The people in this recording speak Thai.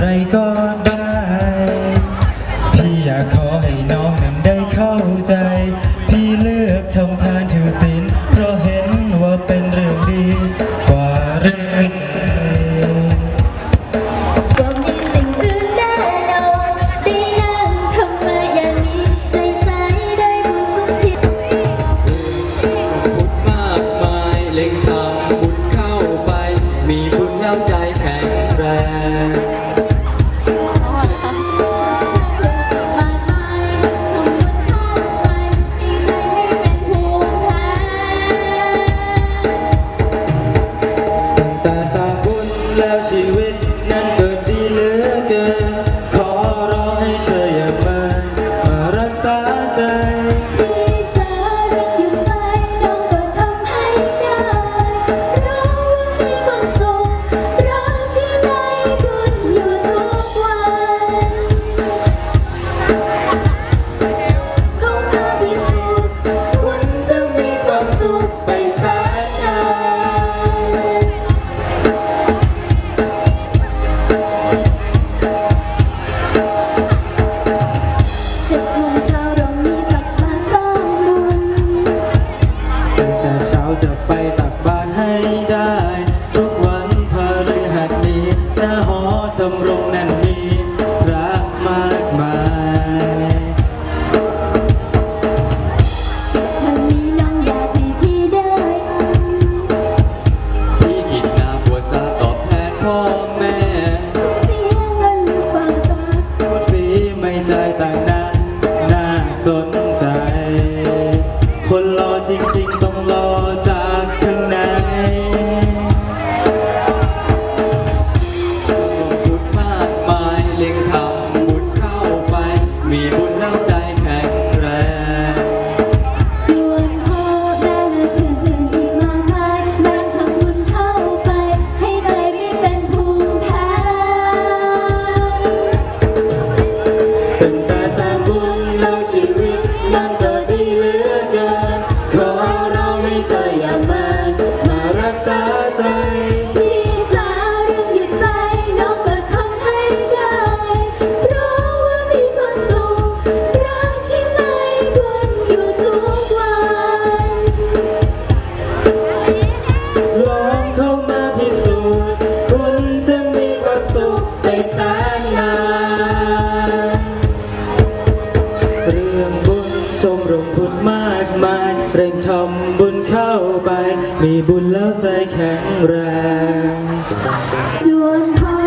ไรก็ได้ พี่อยากขอให้น้องนั้นได้เข้าใจ พี่เลือกทำทานถือศีลเพราะ With it. สมรุมแน่น ใจ พี่จเรื่องหยุดใจน้องก็ทำให้ได้ เพราะว่ามีความสุขรักที่ไหนควรอยู่ทุกวัน ลองเข้ามาพิสูจน์คุณจะมีความสุขไปแสนนานเรื่องบุญชมรมบุญมากมายเร่งทำบุญ มีบุญแล้วใจแข็งแรงชวนพ่อ